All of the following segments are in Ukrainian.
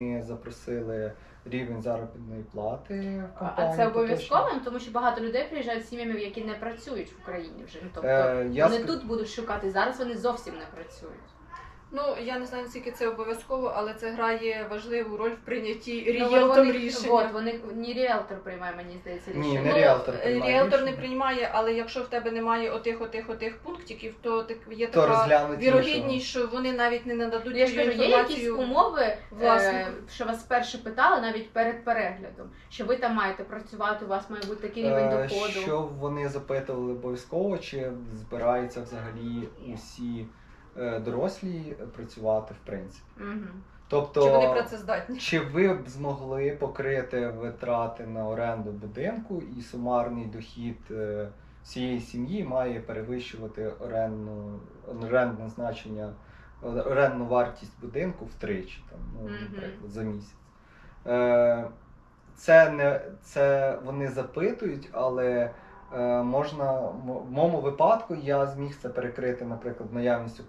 Ми запросили рівень заробітної плати в А це обов'язковим, обов'язково, тому що багато людей приїжджають з сім'ями, які не працюють в Україні вже. Ну, Тобто Е, я вони ск- тут будуть шукати. Зараз вони зовсім не працюють. Ну я не знаю наскільки це обов'язково, але це грає важливу роль в прийнятті Ну, рішення. От, вони не ріелтор приймає, мені здається, Ні, рішення. не Ну, ріелтор е, приймає ріелтор не приймає, але якщо в тебе немає отих, отих, отих пунктиків, то так є То така вірогідність, що вони навіть не нададуть Я ж кажу, є якісь умови, е, що вас перше питали навіть перед переглядом, що ви там маєте працювати, у вас має бути такий рівень Е, доходу. Що вони запитували обов'язково, чи збираються взагалі усі е, дорослі працювати в принципі. Мгм. Тобто, Чи вони працездатні? чи ви б змогли покрити витрати на оренду будинку і сумарний дохід е, всієї сім'ї має перевищувати орендну, орендне значення, орендну вартість будинку втричі, там, ну, наприклад, за місяць. Е, Це не це вони запитують, але е, можна в моєму випадку я зміг це перекрити, наприклад, наявністю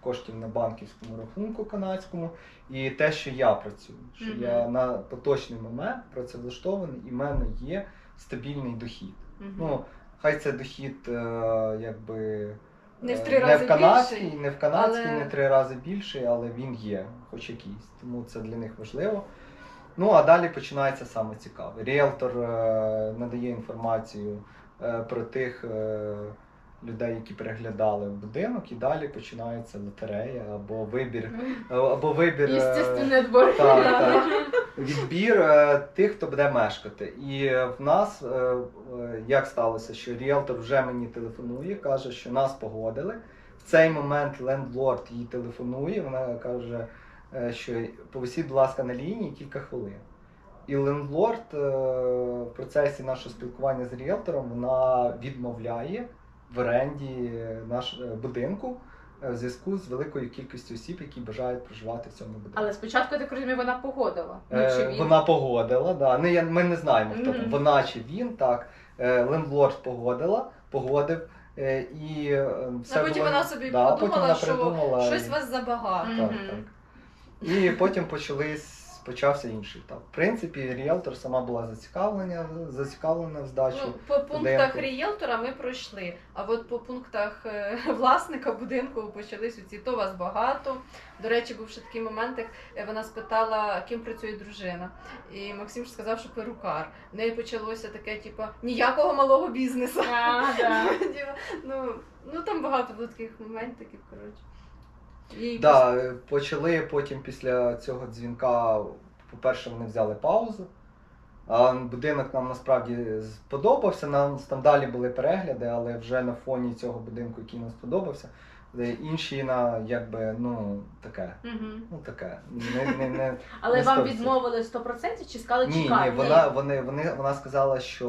коштів на банківському рахунку канадському, і те, що я працюю, що Мгм. я на поточний момент працевлаштований, і в мене є стабільний дохід. Мгм. Ну, хай це дохід, е, якби. Не в е, три не рази в канадський, більший, не в канадський, але- не три рази більший, але він є, хоч якийсь. Тому це для них важливо. Ну а далі починається саме цікаве. Ріелтор е, надає інформацію е, про тих е, людей, які переглядали будинок, і далі починається лотерея або вибір, е, або вибір. е, так, так. Відбір е, тих, хто буде мешкати. І е, в нас е, е, як сталося, що ріелтор вже мені телефонує, каже, що нас погодили. В цей момент лендлорд їй телефонує, вона каже, е, що повисіть, будь ласка, на лінії кілька хвилин. І лендлорд е, в процесі нашого спілкування з ріелтором вона відмовляє в оренді наш е, будинку е, в зв'язку з великою кількістю осіб, які бажають проживати в цьому будинку. Але спочатку я так розумію, вона погодила. Ну, чи Е, він? Вона погодила, да. Ну, я, ми не знаємо, хто Мгм. вона чи він, так. Е, Лендлорд погодила, погодив. е, І е, все А потім було- вона собі да, потім подумала, вона що придумала, щось і- вас забагато. так, так. І потім почались, почався інший етап. В принципі, ріелтор сама була зацікавлена, зацікавлена в здачі. Ну, по пунктах будинку. рієлтора ми пройшли, а от по пунктах е, власника будинку почались оці то вас багато. До речі, був ще такий момент, як е, вона спитала, ким працює дружина. І Максим ж сказав, що перукар. В неї почалося таке, типу, ніякого малого бізнесу. А, да. Ну, ну там багато було таких моментів, коротше. І Да, е, почали потім після цього дзвінка, по-перше, вони взяли паузу. А будинок нам насправді сподобався. Нам там далі були перегляди, але вже на фоні цього будинку, який нам сподобався, інші на якби ну таке. Мгм. Ну таке. Не, не, не... Але Не вам 100%. відмовили 100% чи сказали Ні, чекай? ні, вона, вони, вони, вона сказала, що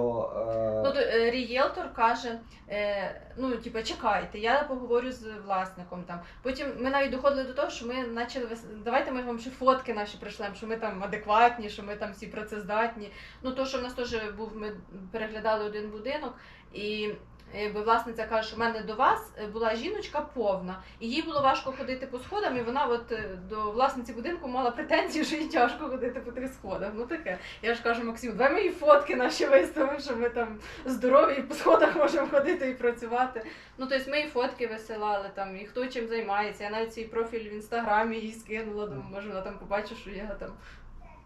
Ну, е, то, е, рієлтор каже, е, ну, типу, чекайте, я поговорю з власником там. Потім ми навіть доходили до того, що ми почали давайте ми вам ще фотки наші прийшлемо, що ми там адекватні, що ми там всі працездатні. Ну, то, що в нас теж був, ми переглядали один будинок, і якби власниця каже, що в мене до вас е, була жіночка повна, і їй було важко ходити по сходам, і вона от е, до власниці будинку мала претензії, що їй тяжко ходити по тих сходах. Ну таке. Я ж кажу, Максим, давай мої фотки наші виставимо, що ми там здорові і по сходах можемо ходити і працювати. Ну, тобто ми і фотки висилали там, і хто чим займається. Я навіть свій профіль в інстаграмі їй скинула, думаю, може вона там побачить, що я там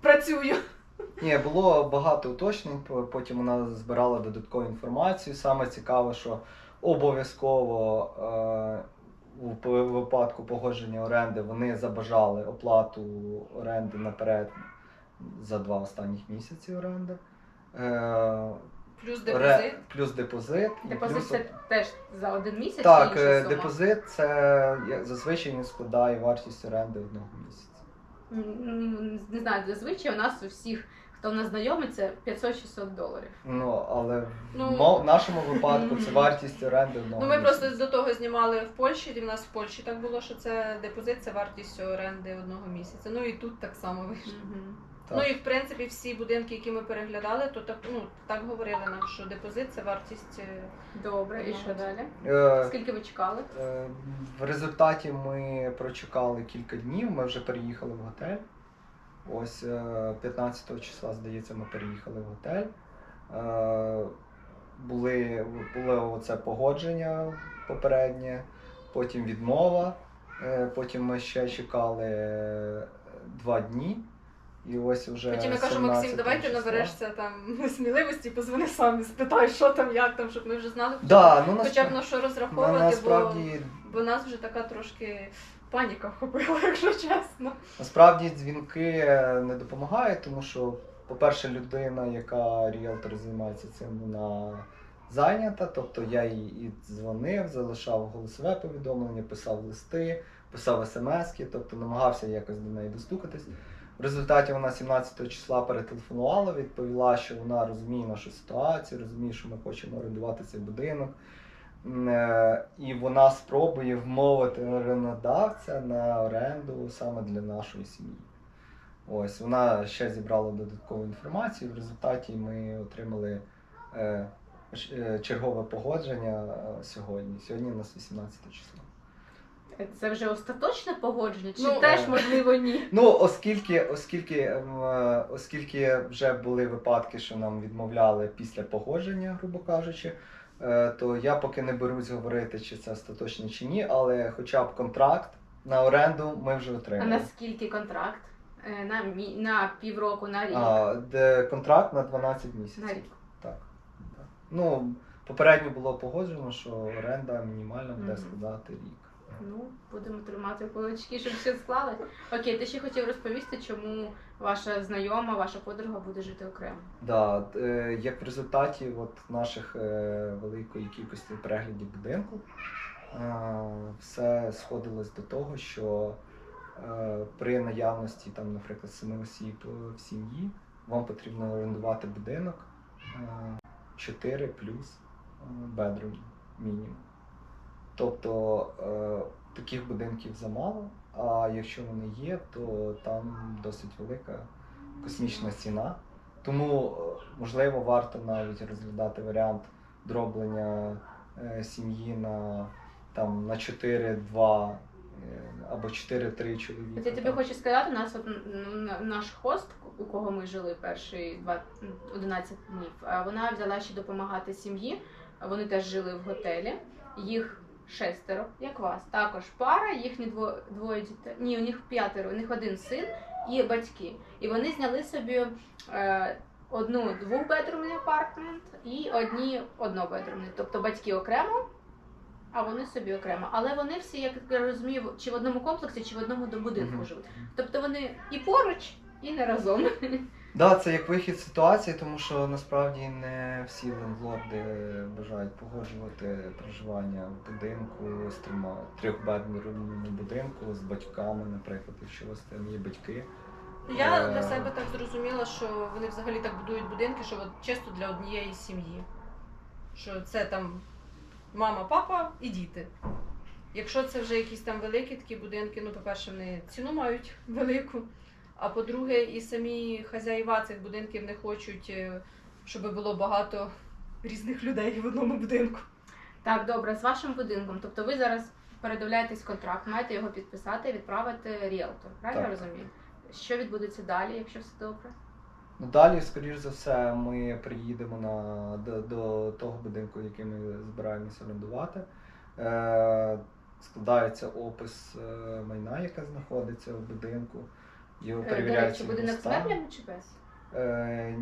працюю. Ні, було багато уточнень, потім вона збирала додаткову інформацію. Саме цікаве, що обов'язково е, у випадку погодження оренди вони забажали оплату оренди наперед за два останніх місяці оренди. Е, Плюс ре- депозит. плюс депозит. Депозит плюс- це теж за один місяць так, е, депозит це зазвичай складає вартість оренди одного місяця. Не знаю, зазвичай у нас у всіх, хто в нас знайомий, це 500-600 доларів. Ну, але Ну, в нашому випадку це вартість оренди Ну, ми просто до того знімали в Польщі, і в нас в Польщі так було, що це депозит, це вартість оренди одного місяця. Ну і тут так само вийшло. Ну і в принципі всі будинки, які ми переглядали, то так ну так говорили нам, що депозит це вартість. е, Добре, і що далі? Е, Скільки ви чекали? Е, В результаті ми прочекали кілька днів, ми вже переїхали в готель. Ось е, 15 числа, здається, ми переїхали в готель. Е, Були, було оце погодження попереднє, потім відмова. Е, Потім ми ще чекали е, два дні. І ось вже Потім я кажу, Максим, 17 давай ти наберешся там сміливості, позвони сам і спитай, що там, як там, щоб ми вже знали, Да, ну, хоча б на що на, розраховувати, насправді, бо, бо нас вже така трошки паніка вхопила, якщо чесно. насправді дзвінки е, не допомагають, тому що, по-перше, людина, яка ріелтор займається цим, вона зайнята. Тобто я їй і дзвонив, залишав голосове повідомлення, писав листи, писав смски, тобто намагався якось до неї достукатись. В результаті вона 17 числа перетелефонувала, відповіла, що вона розуміє нашу ситуацію, розуміє, що ми хочемо орендувати цей будинок. Е, І вона спробує вмовити орендодавця на оренду саме для нашої сім'ї. Ось вона ще зібрала додаткову інформацію. В результаті ми отримали е, е, чергове погодження сьогодні. Сьогодні у нас 18 число. Це вже остаточне погодження, чи Ну, теж е, можливо ні? Ну, оскільки, оскільки, ем, е, оскільки вже були випадки, що нам відмовляли після погодження, грубо кажучи, е, то я поки не берусь говорити, чи це остаточно чи ні, але хоча б контракт на оренду ми вже А отримали. на скільки контракт? На, мі- на півроку, на рік? А, де контракт на 12 місяців. На рік. Так. так. Ну, попередньо було погоджено, що оренда мінімальна буде складати рік. Ну, будемо тримати кулачки, щоб все склалось. Окей, ти ще хотів розповісти, чому ваша знайома, ваша подруга буде жити окремо. Да, е, як в результаті от наших е, великої кількості переглядів будинку, е, все сходилось до того, що е, при наявності, там, наприклад, семи осіб е, в сім'ї, вам потрібно орендувати будинок е, 4 плюс бедрум мінімум. Тобто е, таких будинків замало, а якщо вони є, то там досить велика космічна ціна. Тому, е, можливо, варто навіть розглядати варіант дроблення е, сім'ї на, там, на 4-2 е, або 4-3 чоловіка. От я тобі хочу сказати, у нас от, наш хост, у кого ми жили перші два, м, 11 днів, вона взяла ще допомагати сім'ї. Вони теж жили в готелі. Їх шестеро, як вас. Також пара, їхні дво, двоє дітей. Ні, у них п'ятеро, у них один син і батьки. І вони зняли собі е, одну двохбедрумний апартмент і одні однобедрумний. Тобто батьки окремо, а вони собі окремо. Але вони всі, як я розумію, чи в одному комплексі, чи в одному до будинку живуть. Тобто вони і поруч, і не разом. Да, це як вихід з ситуації, тому що насправді не всі лендлорди бажають погоджувати проживання в будинку з трьома трьохбедному будинку з батьками, наприклад, якщо у вас там є батьки. Я Е. для себе так зрозуміла, що вони взагалі так будують будинки, що от чисто для однієї сім'ї. Що це там мама, папа і діти. Якщо це вже якісь там великі такі будинки, ну, по-перше, вони ціну мають велику. А по-друге, і самі хазяїва цих будинків не хочуть, е, щоб було багато різних людей в одному будинку. Так, добре, з вашим будинком. Тобто ви зараз передивляєтесь контракт, маєте його підписати і відправити ріелтор. Правильно Так. розумію? Що відбудеться далі, якщо все добре? Ну далі, скоріш за все, ми приїдемо на, до, до того будинку, який ми збираємося орендувати. Е, складається опис е, майна, яке знаходиться в будинку. Його Е, До речі, будинок з стан. меблями чи без? Е,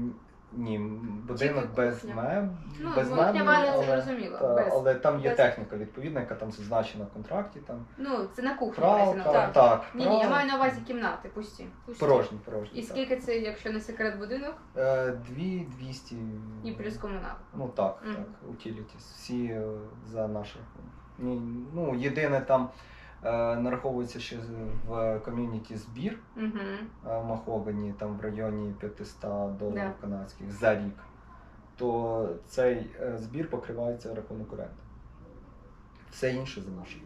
ні, будинок Тільки без кухня. меб, Ну, без кухня меблів, ванна, це але, зрозуміло. та, без. але там є без- техніка відповідна, яка там зазначена в контракті. Там Ну, це на кухні. мається на пралка, увазі. так, Ні, ні, я пралка. маю на увазі кімнати, пусті. пусті. порожні, порожні. І так. скільки це, якщо не секрет, будинок? Е, Дві 200. І плюс комуналка. Ну так, Мгм. так, utilities. Всі е, за наш. Ні, ну, єдине там нараховується ще в ком'юніті збір Угу. е, в Махогані, там в районі 500 доларів Да. канадських за рік. То цей е, збір покривається рахунок оренди. Все інше за наш.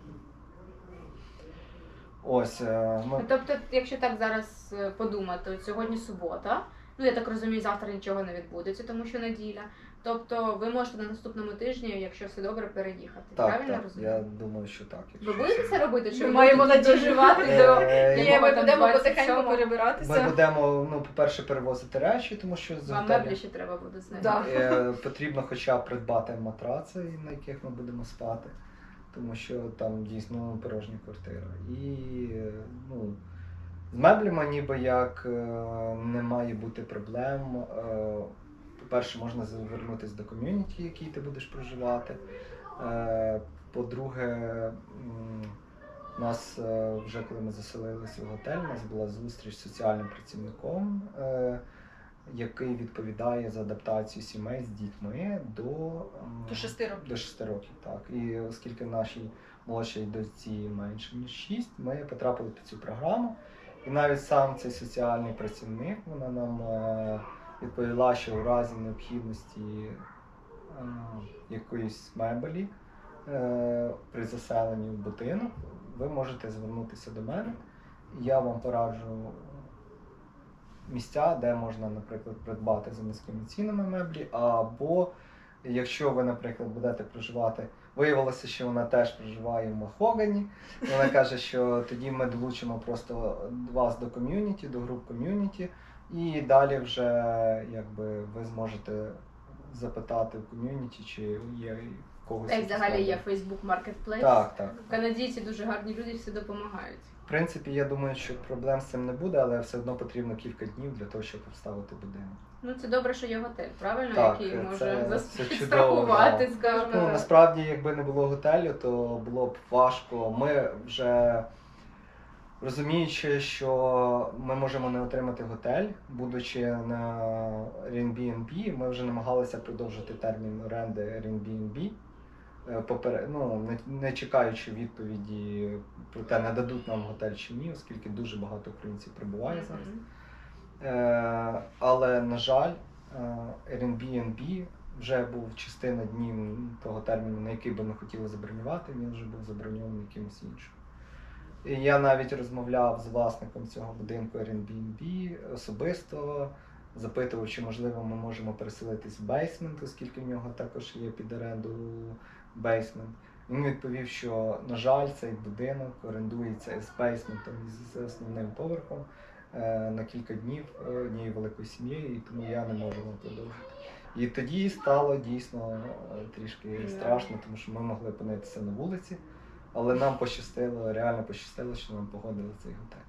Ось, е, ми Ну, тобто, якщо так зараз е, подумати, от сьогодні субота. Ну я так розумію, завтра нічого не відбудеться, тому що неділя. Тобто ви можете на наступному тижні, якщо все добре, переїхати. Так, Правильно так, розумію? я думаю, що так. Ви будете це робити? Чи Ми маємо доживати Е, до Ні, ми будемо 27-го? потихеньку Ми будемо, ну, по-перше, перевозити речі, тому що з Вам меблі ще треба буде знайти. Да. е, потрібно хоча б придбати матраци, на яких ми будемо спати, тому що там дійсно порожня квартира. І е, ну, з меблями ніби як е, не має бути проблем. Е, По-перше, можна звернутися до ком'юніті, в якій ти будеш проживати. Е, По-друге, у нас вже коли ми заселилися в готель, у нас була зустріч з соціальним працівником, е, який відповідає за адаптацію сімей з дітьми до, До шести років. До 6 років, так. І оскільки нашій молодшій дочці менше ніж 6, ми потрапили під цю програму. І навіть сам цей соціальний працівник вона нам е, відповіла, що у разі необхідності е, якоїсь мебелі е, при заселенні в будинок, ви можете звернутися до мене. Я вам пораджу місця, де можна, наприклад, придбати за низькими цінами меблі, або якщо ви, наприклад, будете проживати, виявилося, що вона теж проживає в Махогані. Вона каже, що тоді ми долучимо просто вас до ком'юніті, до груп ком'юніті, і далі вже якби ви зможете запитати в ком'юніті, чи є когось. Так, якісь взагалі є. Facebook Marketplace. Так, так. Канадійці дуже гарні люди, всі допомагають. В принципі, я думаю, що проблем з цим не буде, але все одно потрібно кілька днів для того, щоб обставити будинок. Ну це добре, що є готель, правильно, Так, який це- може це чудово, підстрахувати, да. скажімо. Ну, насправді, якби не було готелю, то було б важко. Ми вже розуміючи, що ми можемо не отримати готель, будучи на Airbnb, ми вже намагалися продовжити термін оренди Airbnb. Е, Попер... Ну, не, не чекаючи відповіді про те, не дадуть нам готель чи ні, оскільки дуже багато українців прибуває зараз. Е, але, на жаль, е, Airbnb вже був частина днів того терміну, на який би ми хотіли забронювати, він вже був заброньований якимось іншим. І я навіть розмовляв з власником цього будинку Airbnb особисто, запитував, чи можливо ми можемо переселитись в бейсмент, оскільки в нього також є під оренду бейсмент. Він відповів, що, на жаль, цей будинок орендується з бейсментом і з основним поверхом е, на кілька днів однією великою сім'єю, і тому я не можу вам продовжити. І тоді стало дійсно е, трішки страшно, тому що ми могли опинитися на вулиці, але нам пощастило, реально пощастило, що нам погодили цей готель.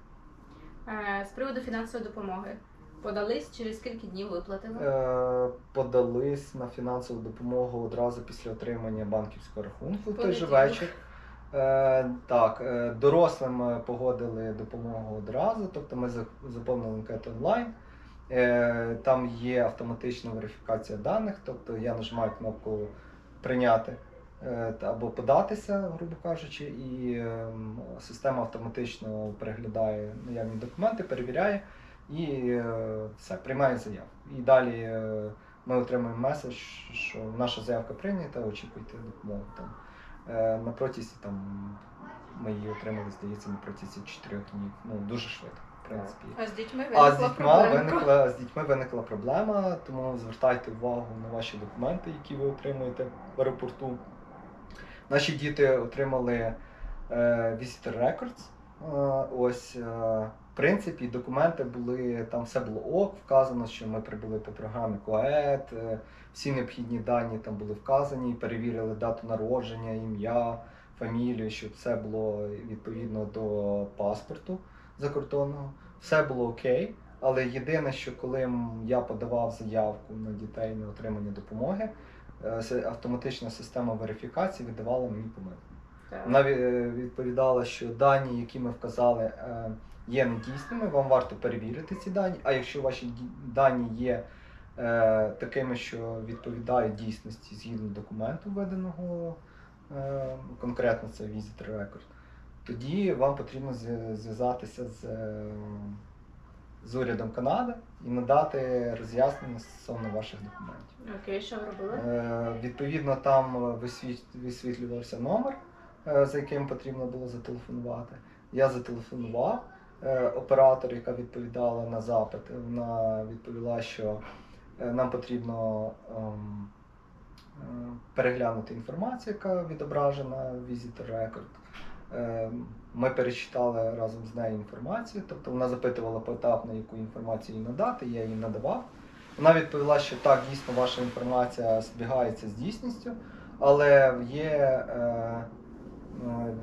Е, З приводу фінансової допомоги. Подались, через скільки днів виплатили? Е, подались на фінансову допомогу одразу після отримання банківського рахунку в той же вечір. Е, так, е, дорослим е, погодили допомогу одразу, тобто ми заповнили анкету онлайн. Е, там є автоматична верифікація даних, тобто я нажимаю кнопку прийняти е, або податися, грубо кажучи, і ем, система автоматично переглядає наявні документи, перевіряє і е, все, приймає заяву. І далі е, ми отримуємо меседж, що наша заявка прийнята, очікуйте допомогу. Там. Е, на протязі там ми її отримали, здається, на протязі 4 днів. Ну, дуже швидко, в принципі. А з дітьми А з дітьми виникла з дітьми виникла проблема, тому звертайте увагу на ваші документи, які ви отримуєте в аеропорту. Наші діти отримали е, Visitor Records. Е, ось, е, в принципі, документи були, там все було ок, вказано, що ми прибули по програмі КОЕД, всі необхідні дані там були вказані, перевірили дату народження, ім'я, фамілію, щоб все було відповідно до паспорту закордонного. Все було окей. Але єдине, що коли я подавав заявку на дітей на отримання допомоги, е, автоматична система верифікації видавала мені помилку. Вона е, відповідала, що дані, які ми вказали, е, є недійсними, вам варто перевірити ці дані. А якщо ваші дані є е, такими, що відповідають дійсності згідно документу, введеного е, конкретно це Visitor Record, тоді вам потрібно зв'язатися з, е, з урядом Канади і надати роз'яснення стосовно ваших документів. Окей, що ви робили? Е, Відповідно, там висвіт- висвітлювався номер, е, за яким потрібно було зателефонувати. Я зателефонував. Е, оператор, яка відповідала на запит, вона відповіла, що е, нам потрібно ем, е, переглянути інформацію, яка відображена в Visitor Record. Ми перечитали разом з нею інформацію, тобто вона запитувала поетапно, яку інформацію їй надати, я їй надавав. Вона відповіла, що так, дійсно ваша інформація збігається з дійсністю, але є е, е,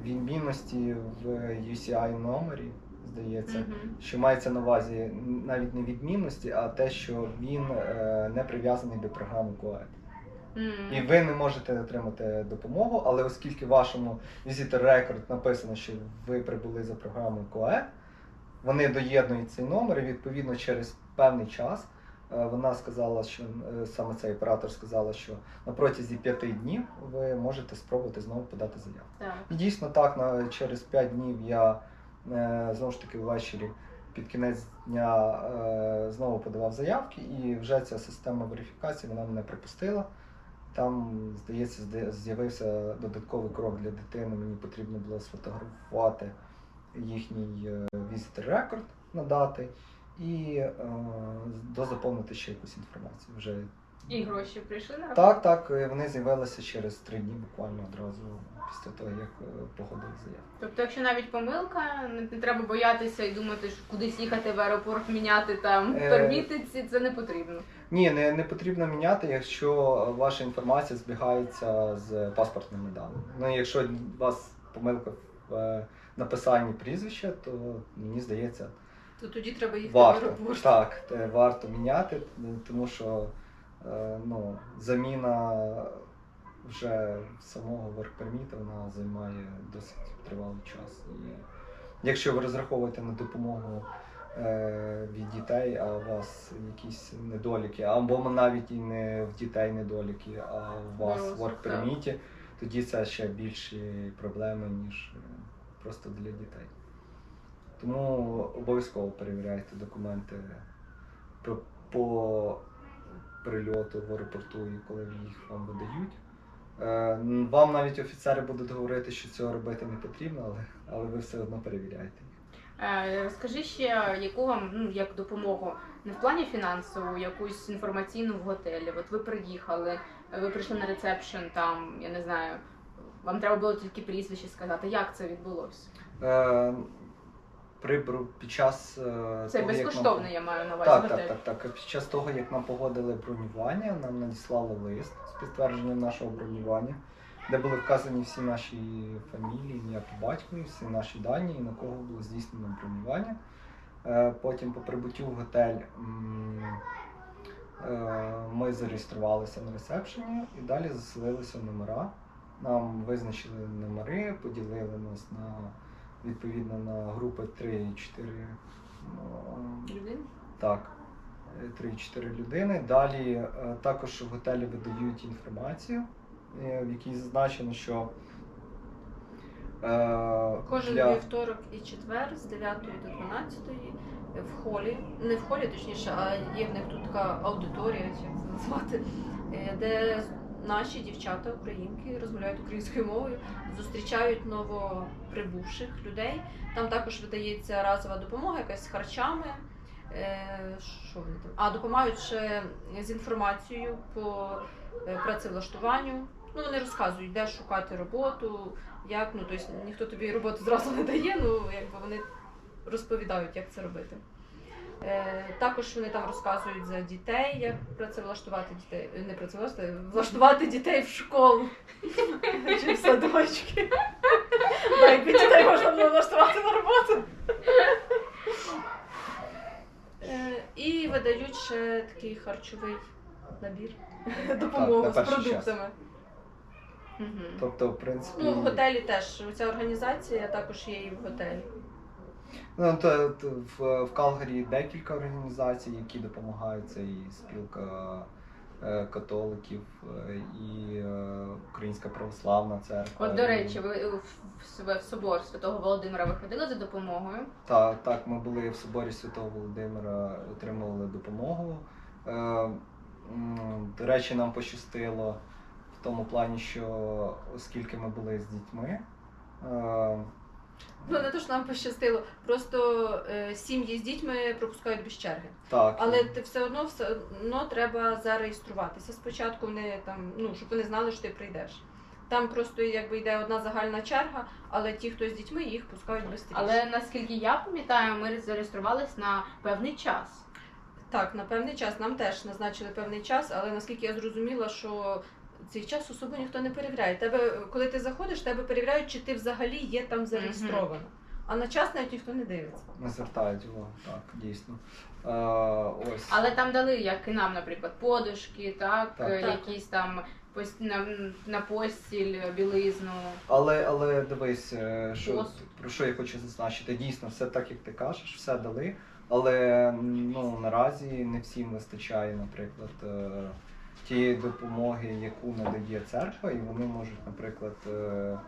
відмінності в UCI номері, здається, Мгм. що мається на увазі навіть не відмінності, а те, що він е, не прив'язаний до програми QoEd. Мгм. І ви не можете отримати допомогу, але оскільки в вашому Visitor Record написано, що ви прибули за програмою QoE, вони доєднують цей номер, і відповідно через певний час е, вона сказала, що е, саме цей оператор сказала, що на протязі п'яти днів ви можете спробувати знову подати заяву. Так. І дійсно так, на, через 5 днів я знову ж таки ввечері під кінець дня е, знову подавав заявки, і вже ця система верифікації вона мене припустила. Там, здається, з'явився додатковий крок для дитини. Мені потрібно було сфотографувати їхній е, visitor record надати і е, дозаповнити ще якусь інформацію. Вже І гроші прийшли на так, так, е, вони з'явилися через три дні, буквально одразу після того, як е, погодили заявку. Тобто, якщо навіть помилка, не, треба боятися і думати, що кудись їхати в аеропорт, міняти там Е. перміти, це не потрібно. Ні, не, не потрібно міняти, якщо ваша інформація збігається з паспортними даними. Ну, якщо у вас помилка в е, написанні прізвища, то мені здається, То тоді треба їхати в аеропорт. Так, варто міняти, тому що е, ну, заміна вже самого work-permit, вона займає досить тривалий час. І якщо ви розраховуєте на допомогу е, від дітей, а у вас якісь недоліки, або навіть і не в дітей недоліки, а у вас в work-permit, тоді це ще більші проблеми, ніж е, просто для дітей. Тому обов'язково перевіряйте документи по прильоту в аеропорту і коли їх вам видають. Е, Вам навіть офіцери будуть говорити, що цього робити не потрібно, але, але ви все одно перевіряєте. Е, Розкажи ще, яку вам ну як допомогу не в плані фінансову, якусь інформаційну в готелі. От ви приїхали, ви прийшли на ресепшн, там я не знаю, вам треба було тільки прізвище сказати. Як це відбулося? Е, при, бру- під час е, Це того, як нам- я маю на увазі Так, готель. так, так, так. Під час того, як нам погодили бронювання, нам надіслали лист з підтвердженням нашого бронювання, де були вказані всі наші фамілії, ім'я по батькові, всі наші дані, і на кого було здійснено бронювання. Е, Потім по прибуттю в готель м, е, ми зареєструвалися на ресепшені і далі заселилися в номера. Нам визначили номери, поділили нас на відповідно на групи 3 і 4. ну, так, 3-4 людини. Далі е, також в готелі видають інформацію, е, в якій зазначено, що е, Кожен для... вівторок і четвер з 9 до 12 в холі, не в холі, точніше, а є в них тут така аудиторія, як це назвати, е, де наші дівчата, українки, розмовляють українською мовою, зустрічають новоприбувших людей. Там також видається разова допомога, якась з харчами. Е, Що вони там? А допомагають ще з інформацією по е, працевлаштуванню. Ну, вони розказують, де шукати роботу, як, ну, тобто ніхто тобі роботу зразу не дає, ну, якби вони розповідають, як це робити. Е, також вони там розказують за дітей, як працевлаштувати дітей, е, не працевлаштувати, влаштувати дітей в школу чи в садочки. Якби дітей можна було влаштувати на роботу. Е, І видають ще такий харчовий набір допомогу з продуктами. Тобто, в принципі, Ну, в готелі теж. Ця організація також є і в готелі. Ну, то, то в, в Калгарі декілька організацій, які допомагають. Це і спілка е, католиків, е, і е, Українська православна церква. От, до речі, ви в, в, в собор Святого Володимира ви ходили за допомогою? Так, так, ми були в соборі Святого Володимира, отримували допомогу. Е, м, До речі, нам пощастило в тому плані, що оскільки ми були з дітьми, е, Ну не то, що нам пощастило, просто е, сім'ї з дітьми пропускають без черги. Так. Але ти все одно все одно треба зареєструватися спочатку. Вони там, ну щоб вони знали, що ти прийдеш. Там просто якби йде одна загальна черга, але ті, хто з дітьми, їх пускають швидше. Але наскільки я пам'ятаю, ми зареєструвались на певний час. Так, на певний час нам теж назначили певний час, але наскільки я зрозуміла, що цей час особо ніхто не перевіряє. Тебе, коли ти заходиш, тебе перевіряють, чи ти взагалі є там зареєстрована. А на час навіть ніхто не дивиться. Не звертають увагу, так, дійсно. Е, ось. Але там дали, як і нам, наприклад, подушки, так, Так. е, Так. якісь там пос- на, на постіль, білизну. Але, але дивись, е, що, Посуд. про що я хочу зазначити. Дійсно, все так, як ти кажеш, все дали. Але ну, наразі не всім вистачає, наприклад, е, тієї допомоги, яку надає церква, і вони можуть, наприклад, е,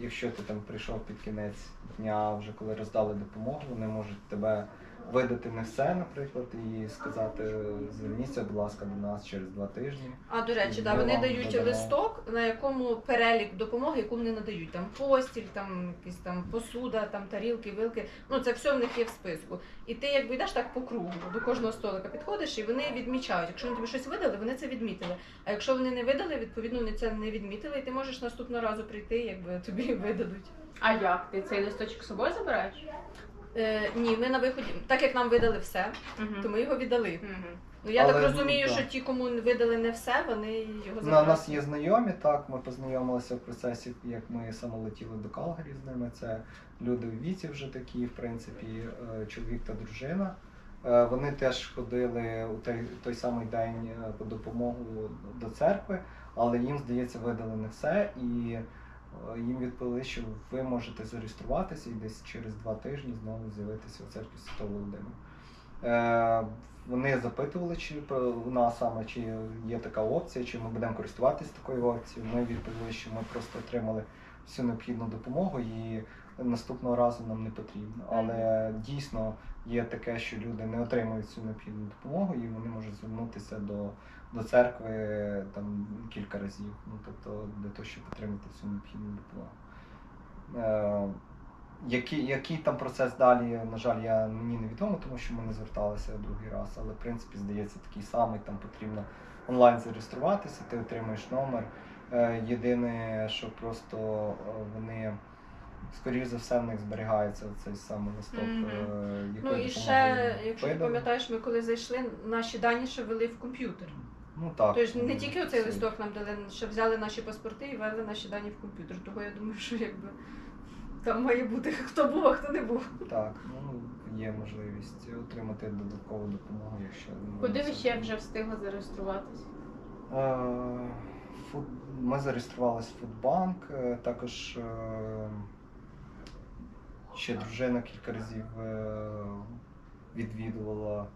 якщо ти там прийшов під кінець дня, вже коли роздали допомогу, вони можуть тебе видати не все, наприклад, і сказати, зверніться, будь ласка, до нас через два тижні. А до речі, да, Ми вони вам дають додамо. листок, на якому перелік допомоги, яку вони надають. Там постіль, там якісь там посуда, там тарілки, вилки. Ну це все в них є в списку. І ти якби йдеш так по кругу, до кожного столика підходиш, і вони відмічають. Якщо вони тобі щось видали, вони це відмітили. А якщо вони не видали, відповідно вони це не відмітили, і ти можеш наступного разу прийти, якби тобі видадуть. А як? Ти цей листочок з собою забираєш? Е, ні, ми на виході, так як нам видали все, Угу. то ми його віддали. Угу. Ну я Але, так ну, розумію, да. що ті, кому видали не все, вони його На забрали. нас є знайомі, так, ми познайомилися в процесі, як ми саме летіли до Калгарі з ними. Це люди в віці вже такі, в принципі, е, чоловік та дружина. Е, Вони теж ходили у той, той самий день е, по допомогу до церкви, але їм, здається, видали не все, і їм відповіли, що ви можете зареєструватися і десь через два тижні знову з'явитися у церкві Святого Володимира. Е, Вони запитували, чи у нас саме чи є така опція, чи ми будемо користуватися такою опцією. Ми відповіли, що ми просто отримали всю необхідну допомогу і наступного разу нам не потрібно. Але дійсно є таке, що люди не отримують цю необхідну допомогу, і вони можуть звернутися до, до церкви там кілька разів. Ну тобто для того, щоб отримати цю необхідну допомогу. Е, який, який там процес далі, на жаль, я, мені не відомо, тому що ми не зверталися другий раз, але в принципі здається такий самий, там потрібно онлайн зареєструватися, ти отримуєш номер. Е, Єдине, що просто е, вони, скоріш за все, в них зберігається цей самий листок. Мгм. е, Ну і ще, якщо ти видали. пам'ятаєш, ми коли зайшли, наші дані ще ввели в комп'ютер. Ну так. Тобто не тільки оцей це- листок нам дали, ще взяли наші паспорти і ввели наші дані в комп'ютер. Того я думаю, що якби там має бути хто був, а хто не був. Так, ну є можливість отримати додаткову допомогу, якщо Куди ви ще вже встигли зареєструватись? Е. Ми зареєструвалися в Фудбанк, е, також е, ще дружина кілька разів е, відвідувала.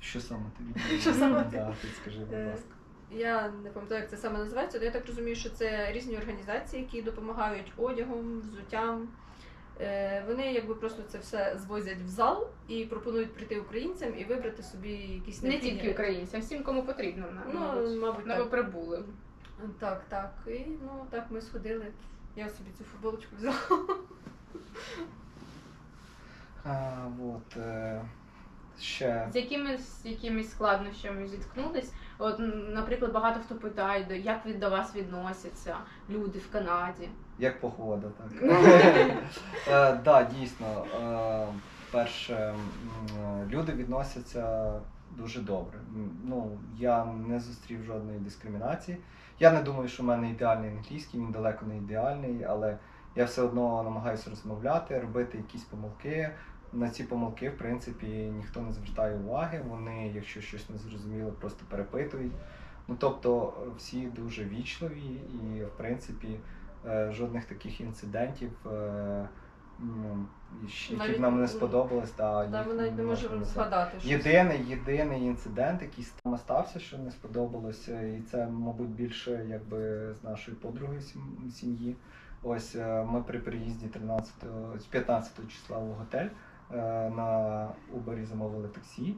Що саме ти відвідувала? Що саме ти? Да, ти скажи, будь Е, ласка. Я не пам'ятаю, як це саме називається, але я так розумію, що це різні організації, які допомагають одягом, взуттям. Е, Вони якби просто це все звозять в зал і пропонують прийти українцям і вибрати собі якісь Не тільки українцям, всім, кому потрібно. на- Ну, мабуть, мабуть, так. новоприбули. Так, так. І ну так ми сходили. Я собі цю футболочку взяла. А, от, е, ще З якимись якимись складнощами зіткнулись. От, м, наприклад, багато хто питає, до- як від до вас відносяться люди в Канаді. Як погода, так. Е, да, дійсно. Е, перше, м, люди відносяться дуже добре. М, Ну, я не зустрів жодної дискримінації. Я не думаю, що в мене ідеальний англійський, він далеко не ідеальний, але я все одно намагаюся розмовляти, робити якісь помилки. На ці помилки, в принципі, ніхто не звертає уваги. Вони, якщо щось не зрозуміло, просто перепитують. Ну тобто всі дуже вічливі і, в принципі, е, жодних таких інцидентів, е, ну, які б нам не сподобались, та, Та їх ми навіть не можемо згадати. щось. Єдиний, єдиний інцидент, який саме стався, що не сподобалося, і це, мабуть, більше якби з нашої подруги сім'ї. Ось е, ми при приїзді 13, 15 числа в готель е, на Uber замовили таксі.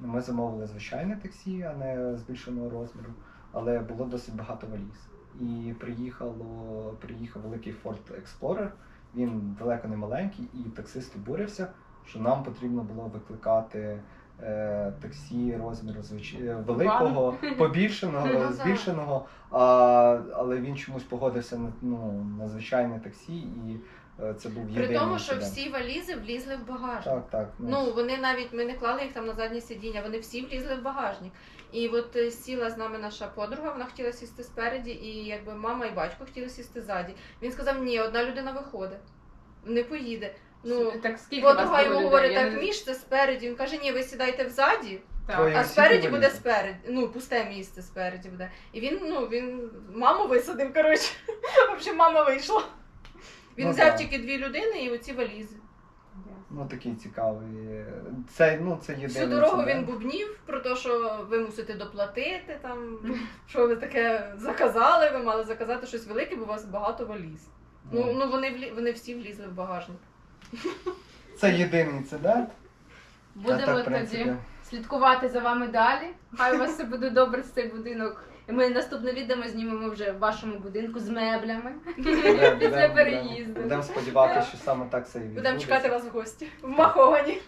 Ми замовили звичайне таксі, а не збільшеного розміру, але було досить багато валіз. і приїхало, приїхав великий Ford Explorer. Він далеко не маленький, і таксист обурився, що нам потрібно було викликати е, таксі розміру звич... е, великого, побільшеного, Ну, збільшеного. А, але він чомусь погодився на, ну, на звичайне таксі, і е, це був єдиний При тому, що всі валізи влізли в багажник. Так, так. Ну, вони навіть ми не клали їх там на заднє сидіння, вони всі влізли в багажник. І от е, сіла з нами наша подруга, вона хотіла сісти спереді, і якби мама і батько хотіли сісти ззаді. Він сказав, ні, одна людина виходить, не поїде. Ну, так скільки подруга йому говорить, так не- між це спереді. Він каже, ні, ви сідайте взаді, Так. А спереді буде спереді. Ну, пусте місце спереді буде. І він, ну, він маму висадив, коротше. В общем, мама вийшла. Він Ну, взяв да. тільки дві людини і оці валізи. Ну такий цікавий. Це, ну, це єдиний Всю дорогу він бубнів про те, що ви мусите доплатити, там, що ви таке заказали, ви мали заказати щось велике, бо у вас багато валіз. Ну, ну вони, влі- вони всі влізли в багажник. Це єдиний інцидент. Будемо так, тоді слідкувати за вами далі. Хай у вас все буде добре з цей будинок. І ми наступне відео ми знімемо вже в вашому будинку з меблями. Після переїзду. Будемо сподіватися, що саме так це і Будемо чекати вас в гості в Маховані.